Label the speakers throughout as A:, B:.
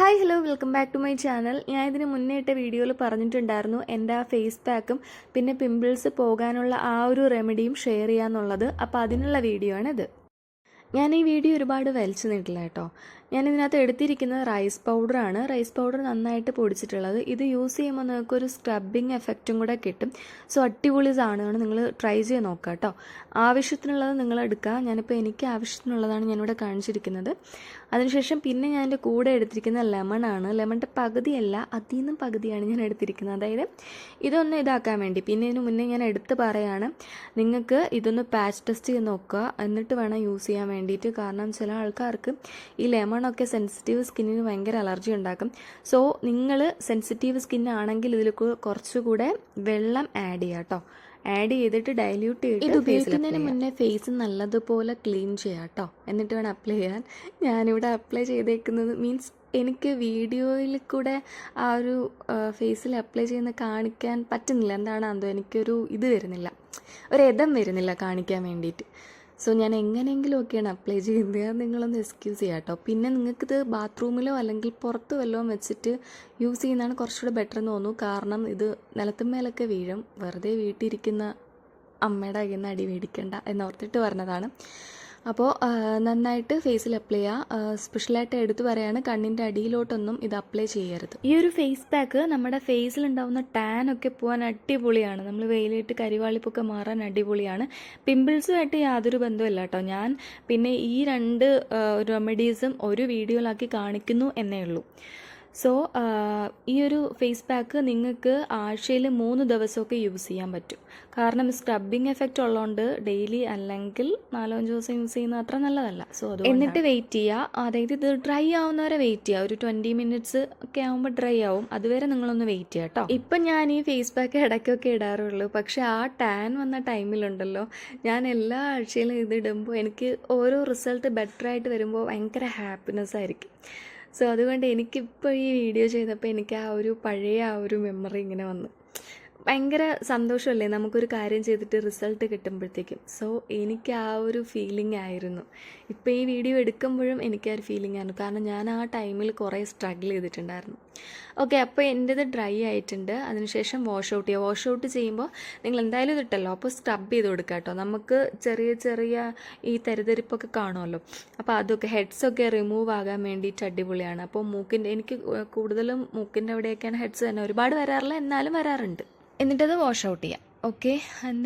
A: Hi hello welcome back to my channel. ഞാൻ ഇതിന് മുന്നേ ഇട്ട വീഡിയോയിൽ പറഞ്ഞിട്ടുണ്ടായിരുന്നു എന്റെ ആ ഫേസ് പാക്കും പിന്നെ പിമ്പിൾസ് പോകാനുള്ള ആ ഒരു റെമഡിയും ഷെയർ ചെയ്യാന്നുള്ളത്. അപ്പോൾ അതിനുള്ള വീഡിയോ ആണിത് ഞാൻ ഈ വീഡിയോ ഒരുപാട് വലിച്ചു നീട്ടില്ല കേട്ടോ. ഞാൻ ഇതിനകത്ത് എടുത്തിരിക്കുന്നത് റൈസ് പൗഡറാണ് റൈസ് പൗഡർ നന്നായിട്ട് പൊടിച്ചിട്ടുള്ളത്. ഇത് യൂസ് ചെയ്യുമ്പോൾ നിങ്ങൾക്ക് ഒരു സ്ക്രബിങ് എഫക്റ്റും കൂടെ കിട്ടും. സോ അടിപൊളി സാധനമാണ്. നിങ്ങൾ ട്രൈ ചെയ്ത് നോക്കുക കേട്ടോ ആവശ്യത്തിനുള്ളത് നിങ്ങൾ എടുക്കുക. ഞാനിപ്പോൾ എനിക്ക് ആവശ്യത്തിനുള്ളതാണ് ഞാനിവിടെ കാണിച്ചിരിക്കുന്നത്. അതിനുശേഷം പിന്നെ ഞാൻ എന്റെ കൂടെ എടുത്തിരിക്കുന്ന ലെമൺ ആണ്. ലെമണിന്റെ പകുതിയല്ല അതിൽ നിന്നും പകുതിയാണ് ഞാൻ എടുത്തിരിക്കുന്നത്. അതായത് ഇതൊന്ന് ഇതാക്കാൻ വേണ്ടി. പിന്നെ ഇതിന് മുന്നേ ഞാൻ എടുത്ത് പറയാണ് നിങ്ങൾക്ക് ഇതൊന്ന് പാച്ച് ടെസ്റ്റ് ചെയ്ത് നോക്കുക. എന്നിട്ട് വേണം യൂസ് ചെയ്യാൻ വേണ്ടിയിട്ട്. കാരണം ചില ആൾക്കാർക്ക് ഈ ലെമണൊക്കെ സെൻസിറ്റീവ് സ്കിന്നിന് ഭയങ്കര അലർജി ഉണ്ടാക്കും. സോ നിങ്ങൾ സെൻസിറ്റീവ് സ്കിന്നാണെങ്കിൽ ഇതിൽ കുറച്ചുകൂടെ വെള്ളം ആഡ് ചെയ്യുക കേട്ടോ ആഡ് ചെയ്തിട്ട് ഡൈല്യൂട്ട് ചെയ്തിട്ട് ഇത് ഉപയോഗിക്കുന്നതിന് മുന്നേ ഫേസ് നല്ലതുപോലെ ക്ലീൻ ചെയ്യാം കേട്ടോ എന്നിട്ട് വേണം അപ്ലൈ ചെയ്യാൻ. ഞാനിവിടെ അപ്ലൈ ചെയ്തേക്കുന്നത് മീൻസ് എനിക്ക് വീഡിയോയിൽ കൂടെ ആ ഒരു ഫേസിൽ അപ്ലൈ ചെയ്യുന്ന കാണിക്കാൻ പറ്റുന്നില്ല. എന്താണ് എന്തോ എനിക്കൊരു ഇത് വരുന്നില്ല. ഒരു എതം വരുന്നില്ല കാണിക്കാൻ വേണ്ടിയിട്ട്. സോ ഞാൻ എങ്ങനെയെങ്കിലുമൊക്കെയാണ് അപ്ലൈ ചെയ്യുന്നത്. നിങ്ങളൊന്ന് എക്സ്ക്യൂസ് ചെയ്യാം കേട്ടോ. പിന്നെ നിങ്ങൾക്കിത് ബാത്റൂമിലോ അല്ലെങ്കിൽ പുറത്ത് വല്ലതും വെച്ചിട്ട് യൂസ് ചെയ്യുന്നതാണ് കുറച്ചുകൂടെ ബെറ്റർ എന്ന് തോന്നുന്നു. കാരണം ഇത് നിലത്തുമേലൊക്കെ വീഴും. വെറുതെ വീട്ടിലിരിക്കുന്ന അമ്മയുടെ കയ്യിൽ നിന്ന് അടി മേടിക്കണ്ട എന്നോർത്തിട്ട് പറഞ്ഞതാണ്. അപ്പോൾ നന്നായിട്ട് ഫേസിൽ അപ്ലൈ ചെയ്യുക സ്പെഷ്യലായിട്ട് എടുത്തു പറയാണ് കണ്ണിന്റെ അടിയിലോട്ടൊന്നും ഇത് അപ്ലൈ ചെയ്യരുത്. ഈ ഒരു ഫേസ് പാക്ക് നമ്മുടെ ഫേസിൽ ഉണ്ടാവുന്ന ടാൻ ഒക്കെ പോകാൻ അടിപൊളിയാണ്. നമ്മൾ വെയിലിട്ട് കരിവാളിപ്പൊക്കെ മാറാൻ അടിപൊളിയാണ്. പിമ്പിൾസുമായിട്ട് യാതൊരു ബന്ധമില്ല കേട്ടോ ഞാൻ പിന്നെ ഈ രണ്ട് റെമഡീസും ഒരു വീഡിയോയിലാക്കി കാണിക്കുന്നു എന്നേ ഉള്ളൂ. സോ ഈ ഒരു ഫേസ് പാക്ക് നിങ്ങൾക്ക് ആഴ്ചയിൽ മൂന്ന് ദിവസമൊക്കെ യൂസ് ചെയ്യാൻ പറ്റും. കാരണം സ്ക്രബിങ് എഫക്റ്റ് ഉള്ളതുകൊണ്ട് ഡെയിലി അല്ലെങ്കിൽ നാലോ അഞ്ച് ദിവസം യൂസ് ചെയ്യുന്നത് അത്ര നല്ലതല്ല. സോ അത് എന്നിട്ട് വെയിറ്റ് ചെയ്യുക അതായത് ഇത് ഡ്രൈ ആവുന്നവരെ വെയിറ്റ് ചെയ്യുക ഒരു ട്വന്റി മിനിറ്റ്സ് ഒക്കെ ആകുമ്പോൾ ഡ്രൈ ആവും. അതുവരെ നിങ്ങളൊന്ന് വെയിറ്റ് ചെയ്യുക കേട്ടോ ഇപ്പം ഞാൻ ഈ ഫേസ് പാക്ക് ഇടയ്ക്കൊക്കെ ഇടാറുള്ളൂ. പക്ഷേ ആ ടാൻ വന്ന ടൈമിലുണ്ടല്ലോ ഞാൻ എല്ലാ ആഴ്ചയിലും ഇതിടുമ്പോൾ എനിക്ക് ഓരോ റിസൾട്ട് ബെറ്റർ ആയിട്ട് വരുമ്പോൾ ഭയങ്കര ഹാപ്പിനെസ് ആയിരിക്കും. സോ അതുകൊണ്ട് എനിക്കിപ്പോൾ ഈ വീഡിയോ ചെയ്തപ്പോൾ എനിക്ക് ആ ഒരു പഴയ ആ ഒരു മെമ്മറി ഇങ്ങനെ വന്നു. ഭയങ്കര സന്തോഷമല്ലേ നമുക്കൊരു കാര്യം ചെയ്തിട്ട് റിസൾട്ട് കിട്ടുമ്പോഴത്തേക്കും. സോ എനിക്ക് ആ ഒരു ഫീലിംഗ് ആയിരുന്നു. ഇപ്പോൾ ഈ വീഡിയോ എടുക്കുമ്പോഴും എനിക്ക് ആ ഒരു ഫീലിംഗ് ആയിരുന്നു. കാരണം ഞാൻ ആ ടൈമിൽ കുറേ സ്ട്രഗിൾ ചെയ്തിട്ടുണ്ടായിരുന്നു. ഓക്കെ അപ്പോൾ എന്റേത് ഡ്രൈ ആയിട്ടുണ്ട്. അതിനുശേഷം വാഷ് ഔട്ട് ചെയ്യുക വാഷ് ഔട്ട് ചെയ്യുമ്പോൾ നിങ്ങൾ എന്തായാലും ഇതിട്ടല്ലോ അപ്പോൾ സ്ക്രബ് ചെയ്ത് കൊടുക്കുക കേട്ടോ നമുക്ക് ചെറിയ ചെറിയ ഈ തരിതരിപ്പൊക്കെ കാണുമല്ലോ. അപ്പോൾ അതൊക്കെ ഹെഡ്സൊക്കെ റിമൂവ് ആകാൻ വേണ്ടിയിട്ട് അടിപൊളിയാണ്. അപ്പോൾ മൂക്കിന്റെ എനിക്ക് കൂടുതലും മൂക്കിന്റെ അവിടെയൊക്കെയാണ് ഹെഡ്സ് തന്നെ ഒരുപാട് വരാറില്ല. എന്നാലും വരാറുണ്ട്. എന്നിട്ടത് വാഷ് ഔട്ട് ചെയ്യാം. ഓക്കെ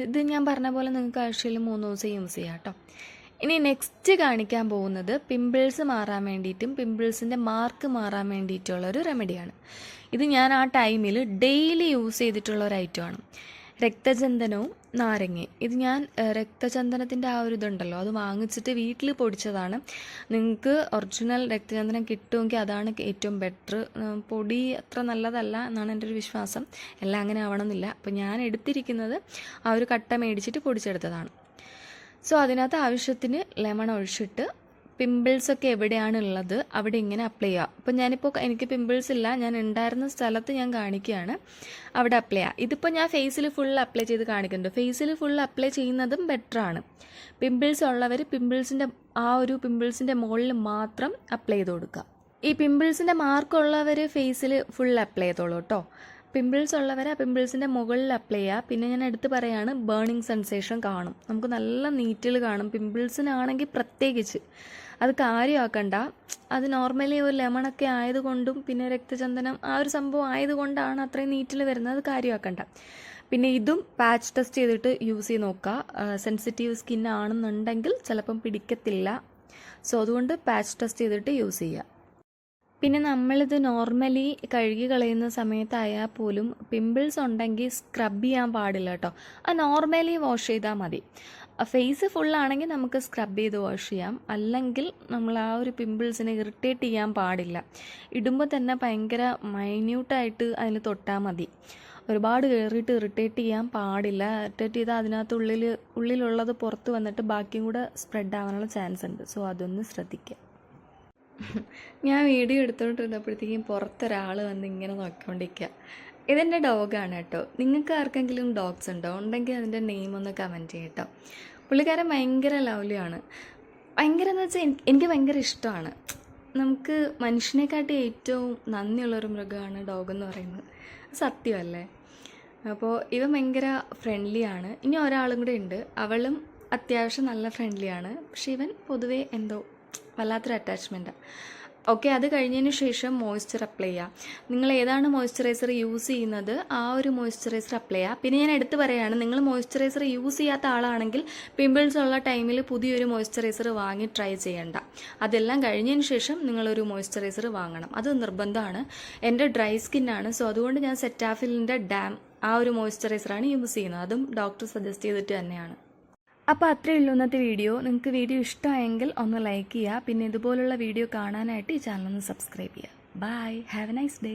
A: ഇത് ഞാൻ പറഞ്ഞ പോലെ നിങ്ങൾക്ക് ആഴ്ചയിൽ മൂന്ന് ദിവസം യൂസ് ചെയ്യാം കേട്ടോ ഇനി നെക്സ്റ്റ് കാണിക്കാൻ പോകുന്നത് പിമ്പിൾസ് മാറാൻ വേണ്ടിയിട്ടും പിമ്പിൾസിന്റെ മാർക്ക് മാറാൻ വേണ്ടിയിട്ടുള്ള ഒരു റെമഡിയാണ് ഇത് ഞാൻ ആ ടൈമിൽ ഡെയിലി യൂസ് ചെയ്തിട്ടുള്ള ഒരു ഐറ്റമാണ് രക്തചന്ദനവും നാരങ്ങ. ഇത് ഞാൻ രക്തചന്ദനത്തിന്റെ ആ ഒരു ഇതുണ്ടല്ലോ അത് വാങ്ങിച്ചിട്ട് വീട്ടിൽ പൊടിച്ചതാണ്. നിങ്ങൾക്ക് ഒറിജിനൽ രക്തചന്ദനം കിട്ടുമെങ്കിൽ അതാണ് ഏറ്റവും ബെറ്റർ പൊടി അത്ര നല്ലതല്ല എന്നാണ് എന്റെ ഒരു വിശ്വാസം. എല്ലാം അങ്ങനെ ആവണമെന്നില്ല. അപ്പോൾ ഞാൻ എടുത്തിരിക്കുന്നത് ആ ഒരു കട്ട മേടിച്ചിട്ട് പൊടിച്ചെടുത്തതാണ്. സോ അതിനകത്ത് ആവശ്യത്തിന് ലെമൺ ഒഴിച്ചിട്ട് പിമ്പിൾസ് ഒക്കെ എവിടെയാണ് ഉള്ളത്? അവിടെ ഇങ്ങനെ അപ്ലൈ ചെയ്യാം. അപ്പോൾ ഞാനിപ്പോൾ എനിക്ക് പിമ്പിൾസ് ഇല്ല. ഞാൻ ഉണ്ടായിരുന്ന സ്ഥലത്ത് ഞാൻ കാണിക്കുകയാണ്. അവിടെ അപ്ലൈ ചെയ്യാം. ഇതിപ്പോൾ ഞാൻ ഫേസിൽ ഫുൾ അപ്ലൈ ചെയ്ത് കാണിക്കുന്നുണ്ട്. ഫേസിൽ ഫുൾ അപ്ലൈ ചെയ്യുന്നതും ബെറ്റർ ആണ്. പിമ്പിൾസ് ഉള്ളവർ പിമ്പിൾസിന്റെ ആ ഒരു പിമ്പിൾസിന്റെ മുകളിൽ മാത്രം അപ്ലൈ ചെയ്ത് കൊടുക്കുക. ഈ പിമ്പിൾസിന്റെ മാർക്കുള്ളവർ ഫേസിൽ ഫുൾ അപ്ലൈ ചെയ്തോളൂ കേട്ടോ പിമ്പിൾസ് ഉള്ളവരെ ആ പിമ്പിൾസിന്റെ മുകളിൽ അപ്ലൈ ചെയ്യുക. പിന്നെ ഞാൻ എടുത്ത് പറയാണ് ബേണിംഗ് സെൻസേഷൻ കാണും. നമുക്ക് നല്ല നീറ്റിൽ കാണും. പിമ്പിൾസിനാണെങ്കിൽ പ്രത്യേകിച്ച്. അത് കാര്യമാക്കണ്ട. അത് നോർമലി ഒരു ലെമണൊക്കെ ആയതുകൊണ്ടും പിന്നെ രക്തചന്ദനം ആ ഒരു സംഭവം ആയതുകൊണ്ടാണ് അത്രയും നീറ്റിൽ വരുന്നത്. അത് കാര്യമാക്കണ്ട. പിന്നെ ഇതും പാച്ച് ടെസ്റ്റ് ചെയ്തിട്ട് യൂസ് ചെയ്ത് നോക്കുക സെൻസിറ്റീവ് സ്കിൻ ആണെന്നുണ്ടെങ്കിൽ ചിലപ്പം പിടിക്കത്തില്ല. സോ അതുകൊണ്ട് പാച്ച് ടെസ്റ്റ് ചെയ്തിട്ട് യൂസ് ചെയ്യുക. പിന്നെ നമ്മളിത് നോർമലി കഴുകി കളയുന്ന സമയത്തായാൽ പോലും പിമ്പിൾസ് ഉണ്ടെങ്കിൽ സ്ക്രബ് ചെയ്യാൻ പാടില്ല കേട്ടോ അത് നോർമലി വാഷ് ചെയ്താൽ മതി. ഫേസ് ഫുള്ളാണെങ്കിൽ നമുക്ക് സ്ക്രബ് ചെയ്ത് വാഷ് ചെയ്യാം. അല്ലെങ്കിൽ നമ്മൾ ആ ഒരു പിമ്പിൾസിനെ ഇറിറ്റേറ്റ് ചെയ്യാൻ പാടില്ല. ഇടുമ്പോൾ തന്നെ ഭയങ്കര മൈന്യൂട്ടായിട്ട് അതിന് തൊട്ടാൽ മതി. ഒരുപാട് കയറിയിട്ട് ഇറിറ്റേറ്റ് ചെയ്യാൻ പാടില്ല. ഇറിറ്റേറ്റ് ചെയ്താൽ അതിനകത്ത് ഉള്ളിൽ ഉള്ളിലുള്ളത് പുറത്ത് വന്നിട്ട് ബാക്കിയും കൂടെ സ്പ്രെഡ് ആവാനുള്ള ചാൻസ് ഉണ്ട്. സോ അതൊന്ന് ശ്രദ്ധിക്കുക ഞാൻ വീഡിയോ എടുത്തോണ്ടിരുന്നപ്പോഴത്തേക്കും പുറത്തൊരാൾ വന്ന് ഇങ്ങനെ നോക്കിക്കൊണ്ടിരിക്കുക ഇതെന്റെ ഡോഗാണ് കേട്ടോ. നിങ്ങൾക്ക് ആർക്കെങ്കിലും ഡോഗ്സ് ഉണ്ടോ? ഉണ്ടെങ്കിൽ അതിന്റെ നെയിം ഒന്ന് കമന്റ് ചെയ്യട്ടോ. പുള്ളിക്കാരൻ ഭയങ്കര ലവ്ലിയാണ് ഭയങ്കര എന്ന് വെച്ചാൽ എനിക്ക് ഭയങ്കര ഇഷ്ടമാണ്. നമുക്ക് മനുഷ്യനെക്കാട്ടി ഏറ്റവും നന്ദിയുള്ളൊരു മൃഗമാണ് ഡോഗ് എന്ന് പറയുന്നത്. സത്യമല്ലേ? അപ്പോൾ ഇവ ഭയങ്കര ഫ്രണ്ട്ലിയാണ് ഇനി ഒരാളും കൂടെ ഉണ്ട്. അവളും അത്യാവശ്യം നല്ല ഫ്രണ്ട്ലിയാണ് പക്ഷെ ഇവൻ പൊതുവേ എന്തോ വല്ലാത്തൊരു അറ്റാച്ച്മെന്റാണ് ഓക്കെ അത് കഴിഞ്ഞതിന് ശേഷം മോയ്സ്ചർ അപ്ലൈ ചെയ്യുക നിങ്ങൾ ഏതാണ് മോയ്സ്ചറൈസർ യൂസ് ചെയ്യുന്നത് ആ ഒരു മോയ്സ്ചറൈസർ അപ്ലൈ ചെയ്യുക പിന്നെ ഞാൻ എടുത്തു പറയുകയാണ് നിങ്ങൾ മോയ്സ്ചറൈസർ യൂസ് ചെയ്യാത്ത ആളാണെങ്കിൽ പിമ്പിൾസ് ഉള്ള ടൈമിൽ പുതിയൊരു മോയ്സ്ചറൈസർ വാങ്ങി ട്രൈ ചെയ്യണ്ട. അതെല്ലാം കഴിഞ്ഞതിന് ശേഷം നിങ്ങളൊരു മോയ്സ്ചറൈസർ വാങ്ങണം. അത് നിർബന്ധമാണ്. എന്റെ ഡ്രൈ സ്കിന്നാണ് സോ അതുകൊണ്ട് ഞാൻ സെറ്റാഫിലിന്റെ ഡാം ആ ഒരു മോയ്സ്ചറൈസറാണ് യൂസ് ചെയ്യുന്നത്. അതും ഡോക്ടർ സജസ്റ്റ് ചെയ്തിട്ട് തന്നെയാണ്. അപ്പോൾ അത്രയേ ഉള്ളൂ ഇന്നത്തെ വീഡിയോ. നിങ്ങൾക്ക് വീഡിയോ ഇഷ്ടമായെങ്കിൽ ഒന്ന് ലൈക്ക് ചെയ്യുക. പിന്നെ ഇതുപോലുള്ള വീഡിയോ കാണാനായിട്ട് ഈ ചാനൽ ഒന്ന് സബ്സ്ക്രൈബ് ചെയ്യുക. Bye have a nice day